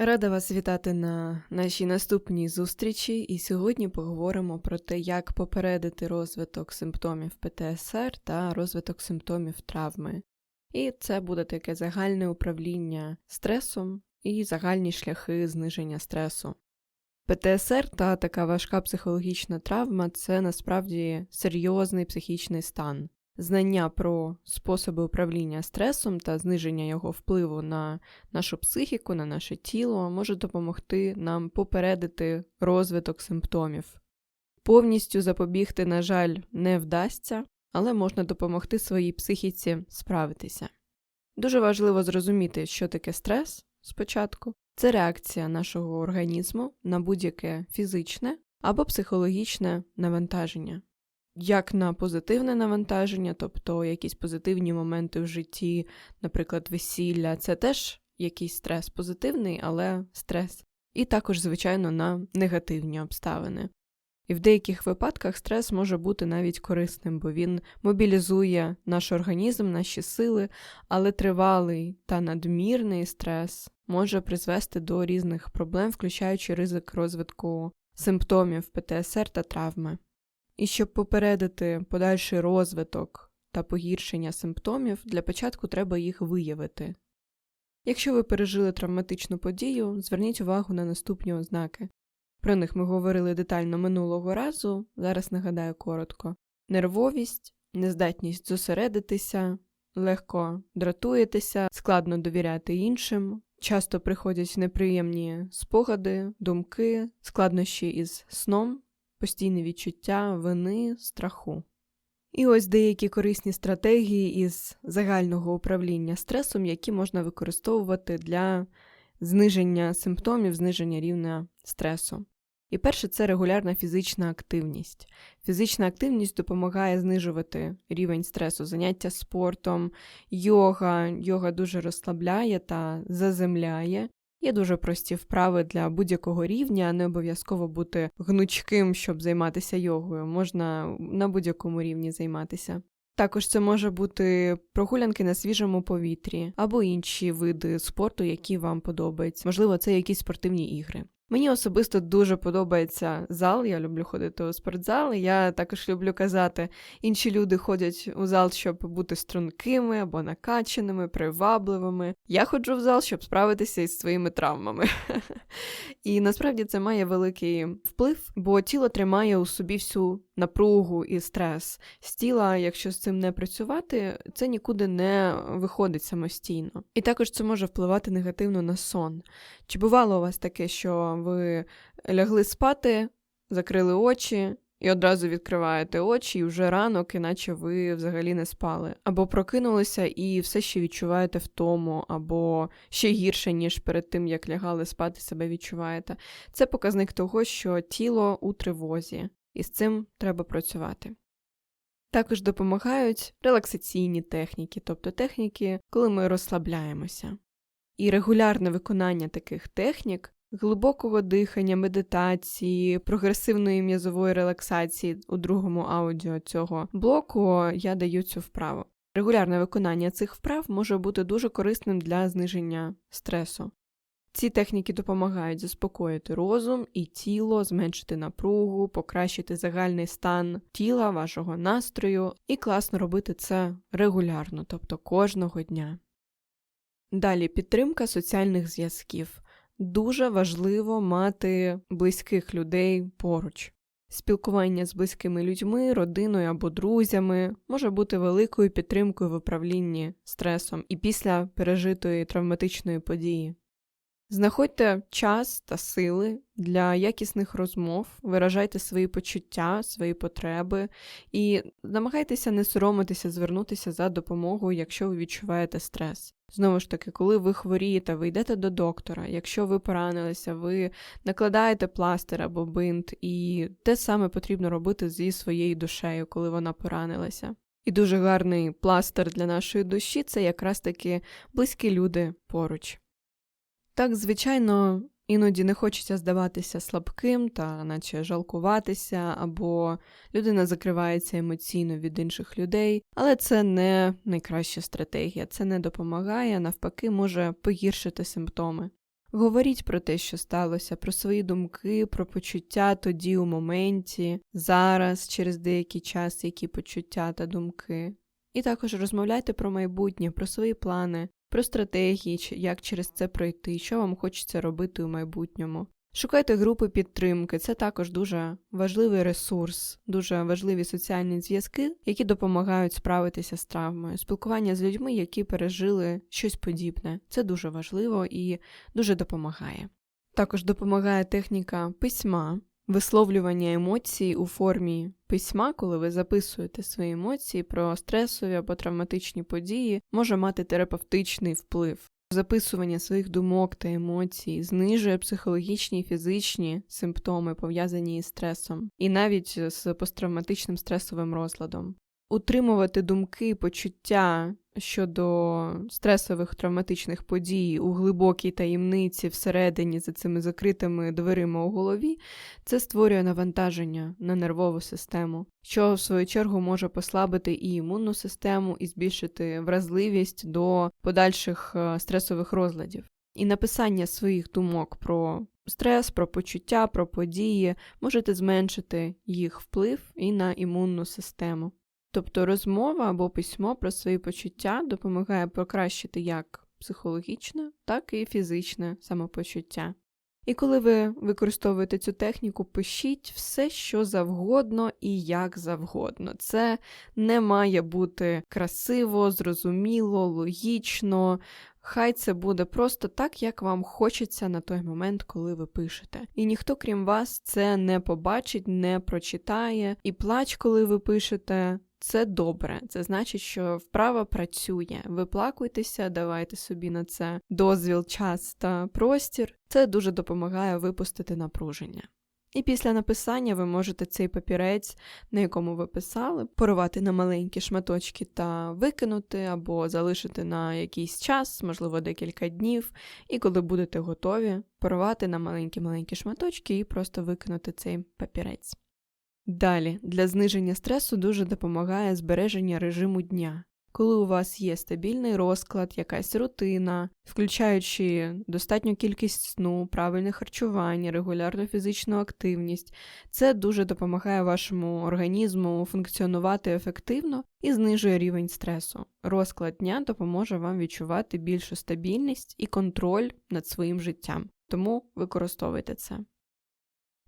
Рада вас вітати на нашій наступній зустрічі, і сьогодні поговоримо про те, як попередити розвиток симптомів ПТСР та розвиток симптомів травми. І це буде таке загальне управління стресом і загальні шляхи зниження стресу. ПТСР та така важка психологічна травма це насправді серйозний психічний стан. Знання про способи управління стресом та зниження його впливу на нашу психіку, на наше тіло може допомогти нам попередити розвиток симптомів. Повністю запобігти, на жаль, не вдасться, але можна допомогти своїй психіці справитися. Дуже важливо зрозуміти, що таке стрес спочатку. Це реакція нашого організму на будь-яке фізичне або психологічне навантаження як на позитивне навантаження, тобто якісь позитивні моменти в житті, наприклад, весілля, це теж якийсь стрес позитивний, але стрес. І також, звичайно, на негативні обставини. І в деяких випадках стрес може бути навіть корисним, бо він мобілізує наш організм, наші сили, але тривалий та надмірний стрес може призвести до різних проблем, включаючи ризик розвитку симптомів ПТСР та травми. І щоб попередити подальший розвиток та погіршення симптомів, для початку треба їх виявити. Якщо ви пережили травматичну подію, зверніть увагу на наступні ознаки. Про них ми говорили детально минулого разу, зараз нагадаю коротко: нервовість, нездатність зосередитися, легко дратуєтеся, складно довіряти іншим, часто приходять неприємні спогади, думки, складнощі із сном постійне відчуття вини, страху. І ось деякі корисні стратегії із загального управління стресом, які можна використовувати для зниження симптомів, зниження рівня стресу. І перше це регулярна фізична активність. Фізична активність допомагає знижувати рівень стресу, заняття спортом, йога. Йога дуже розслабляє та заземляє, Є дуже прості вправи для будь-якого рівня, не обов'язково бути гнучким, щоб займатися йогою, можна на будь-якому рівні займатися. Також це може бути прогулянки на свіжому повітрі або інші види спорту, які вам подобаються. Можливо, це якісь спортивні ігри. Мені особисто дуже подобається зал. Я люблю ходити у спортзал. Я також люблю казати, інші люди ходять у зал, щоб бути стрункими або накачаними, привабливими. Я ходжу в зал, щоб справитися із своїми травмами. І насправді це має великий вплив, бо тіло тримає у собі всю напругу і стрес. З тіла, якщо з цим не працювати, це нікуди не виходить самостійно. І також це може впливати негативно на сон. Чи бувало у вас таке, що ви лягли спати, закрили очі і одразу відкриваєте очі, і вже ранок, іначе ви взагалі не спали. Або прокинулися і все ще відчуваєте втому, або ще гірше, ніж перед тим, як лягали спати, себе відчуваєте. Це показник того, що тіло у тривозі, і з цим треба працювати. Також допомагають релаксаційні техніки, тобто техніки, коли ми розслабляємося. І регулярне виконання таких технік глибокого дихання, медитації, прогресивної м'язової релаксації у другому аудіо цього блоку я даю цю вправу. Регулярне виконання цих вправ може бути дуже корисним для зниження стресу. Ці техніки допомагають заспокоїти розум і тіло, зменшити напругу, покращити загальний стан тіла, вашого настрою, і класно робити це регулярно, тобто кожного дня. Далі підтримка соціальних зв'язків дуже важливо мати близьких людей поруч. Спілкування з близькими людьми, родиною або друзями може бути великою підтримкою в управлінні стресом і після пережитої травматичної події. Знаходьте час та сили для якісних розмов, виражайте свої почуття, свої потреби і намагайтеся не соромитися звернутися за допомогою, якщо ви відчуваєте стрес. Знову ж таки, коли ви хворієте, ви йдете до доктора. Якщо ви поранилися, ви накладаєте пластир або бинт, і те саме потрібно робити зі своєю душею, коли вона поранилася. І дуже гарний пластир для нашої душі це якраз таки близькі люди поруч. Так, звичайно, іноді не хочеться здаватися слабким та наче жалкуватися, або людина закривається емоційно від інших людей, але це не найкраща стратегія, це не допомагає, навпаки, може погіршити симптоми. Говоріть про те, що сталося, про свої думки, про почуття тоді у моменті, зараз, через деякий час, які почуття та думки. І також розмовляйте про майбутнє, про свої плани, про стратегії, як через це пройти, що вам хочеться робити у майбутньому. Шукайте групи підтримки, це також дуже важливий ресурс, дуже важливі соціальні зв'язки, які допомагають справитися з травмою, спілкування з людьми, які пережили щось подібне. Це дуже важливо і дуже допомагає. Також допомагає техніка письма, висловлювання емоцій у формі письма, коли ви записуєте свої емоції про стресові або травматичні події, може мати терапевтичний вплив. Записування своїх думок та емоцій знижує психологічні і фізичні симптоми, пов'язані із стресом, і навіть з посттравматичним стресовим розладом. Утримувати думки, почуття щодо стресових травматичних подій у глибокій таємниці всередині за цими закритими дверима у голові, це створює навантаження на нервову систему, що в свою чергу може послабити і імунну систему, і збільшити вразливість до подальших е, стресових розладів. І написання своїх думок про стрес, про почуття, про події можете зменшити їх вплив і на імунну систему. Тобто розмова або письмо про свої почуття допомагає покращити як психологічне, так і фізичне самопочуття. І коли ви використовуєте цю техніку, пишіть все, що завгодно і як завгодно. Це не має бути красиво, зрозуміло, логічно. Хай це буде просто так, як вам хочеться на той момент, коли ви пишете. І ніхто, крім вас, це не побачить, не прочитає. І плач, коли ви пишете, це добре. Це значить, що вправа працює. Виплакуйтеся, давайте собі на це дозвіл, час та простір. Це дуже допомагає випустити напруження. І після написання ви можете цей папірець, на якому ви писали, порвати на маленькі шматочки та викинути, або залишити на якийсь час, можливо, декілька днів, і коли будете готові, порвати на маленькі-маленькі шматочки і просто викинути цей папірець. Далі, для зниження стресу дуже допомагає збереження режиму дня. Коли у вас є стабільний розклад, якась рутина, включаючи достатню кількість сну, правильне харчування, регулярну фізичну активність, це дуже допомагає вашому організму функціонувати ефективно і знижує рівень стресу. Розклад дня допоможе вам відчувати більшу стабільність і контроль над своїм життям, тому використовуйте це.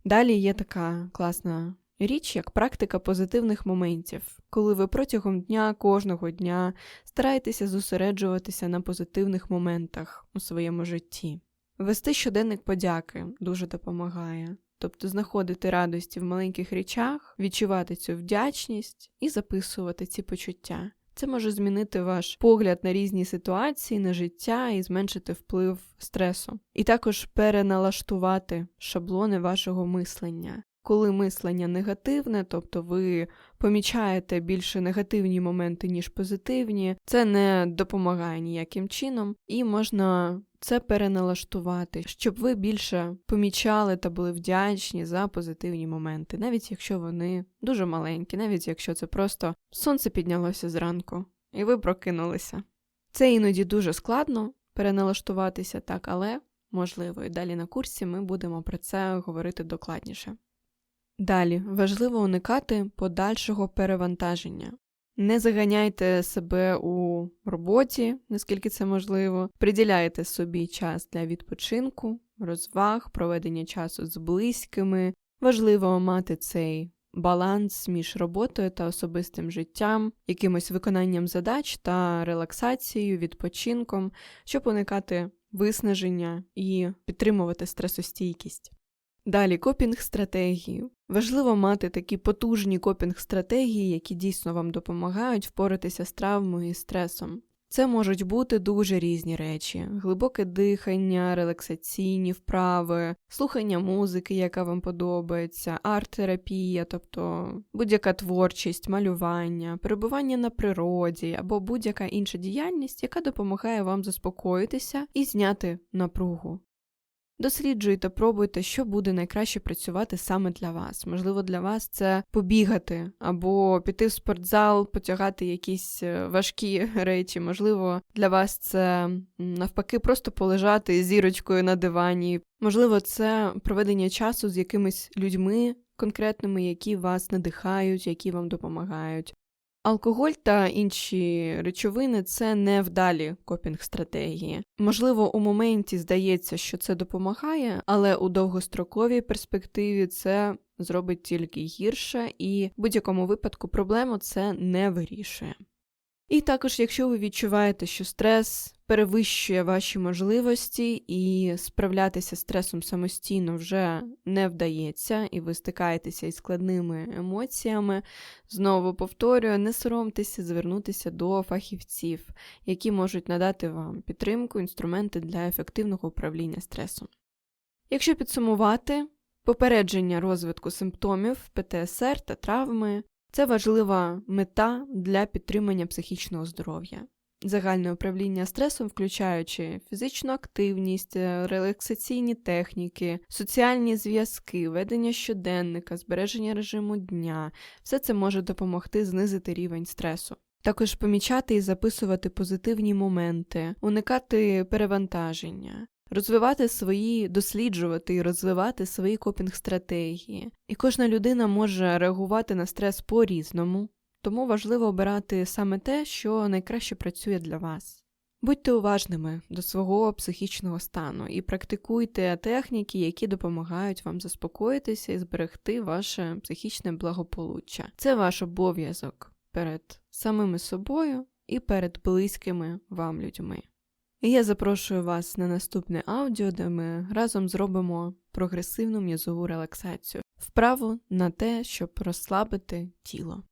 Далі є така класна Річ як практика позитивних моментів, коли ви протягом дня кожного дня стараєтеся зосереджуватися на позитивних моментах у своєму житті. Вести щоденник подяки дуже допомагає, тобто знаходити радості в маленьких речах, відчувати цю вдячність і записувати ці почуття. Це може змінити ваш погляд на різні ситуації, на життя і зменшити вплив стресу, і також переналаштувати шаблони вашого мислення коли мислення негативне, тобто ви помічаєте більше негативні моменти, ніж позитивні, це не допомагає ніяким чином, і можна це переналаштувати, щоб ви більше помічали та були вдячні за позитивні моменти, навіть якщо вони дуже маленькі, навіть якщо це просто сонце піднялося зранку, і ви прокинулися. Це іноді дуже складно переналаштуватися так, але можливо, і далі на курсі ми будемо про це говорити докладніше. Далі важливо уникати подальшого перевантаження. Не заганяйте себе у роботі, наскільки це можливо, приділяйте собі час для відпочинку, розваг, проведення часу з близькими. Важливо мати цей баланс між роботою та особистим життям, якимось виконанням задач та релаксацією, відпочинком, щоб уникати виснаження і підтримувати стресостійкість. Далі копінг стратегії. Важливо мати такі потужні копінг стратегії, які дійсно вам допомагають впоратися з травмою і стресом. Це можуть бути дуже різні речі: глибоке дихання, релаксаційні вправи, слухання музики, яка вам подобається, арт-терапія, тобто будь-яка творчість, малювання, перебування на природі або будь-яка інша діяльність, яка допомагає вам заспокоїтися і зняти напругу. Досліджуйте, пробуйте, що буде найкраще працювати саме для вас. Можливо, для вас це побігати або піти в спортзал, потягати якісь е, важкі речі. Можливо, для вас це навпаки просто полежати зірочкою на дивані. Можливо, це проведення часу з якимись людьми конкретними, які вас надихають, які вам допомагають. Алкоголь та інші речовини це невдалі копінг-стратегії. Можливо, у моменті здається, що це допомагає, але у довгостроковій перспективі це зробить тільки гірше, і в будь-якому випадку проблему це не вирішує. І також, якщо ви відчуваєте, що стрес перевищує ваші можливості і справлятися з стресом самостійно вже не вдається, і ви стикаєтеся із складними емоціями, знову повторюю, не соромтеся звернутися до фахівців, які можуть надати вам підтримку, інструменти для ефективного управління стресом. Якщо підсумувати, попередження розвитку симптомів ПТСР та травми це важлива мета для підтримання психічного здоров'я. Загальне управління стресом, включаючи фізичну активність, е, релаксаційні техніки, соціальні зв'язки, ведення щоденника, збереження режиму дня, все це може допомогти знизити рівень стресу. Також помічати і записувати позитивні моменти, уникати перевантаження, розвивати свої, досліджувати і розвивати свої копінг-стратегії. І кожна людина може реагувати на стрес по-різному, тому важливо обирати саме те, що найкраще працює для вас. Будьте уважними до свого психічного стану і практикуйте техніки, які допомагають вам заспокоїтися і зберегти ваше психічне благополуччя. Це ваш обов'язок перед самими собою і перед близькими вам людьми. І я запрошую вас на наступне аудіо, де ми разом зробимо прогресивну м'язову релаксацію, вправу на те, щоб розслабити тіло.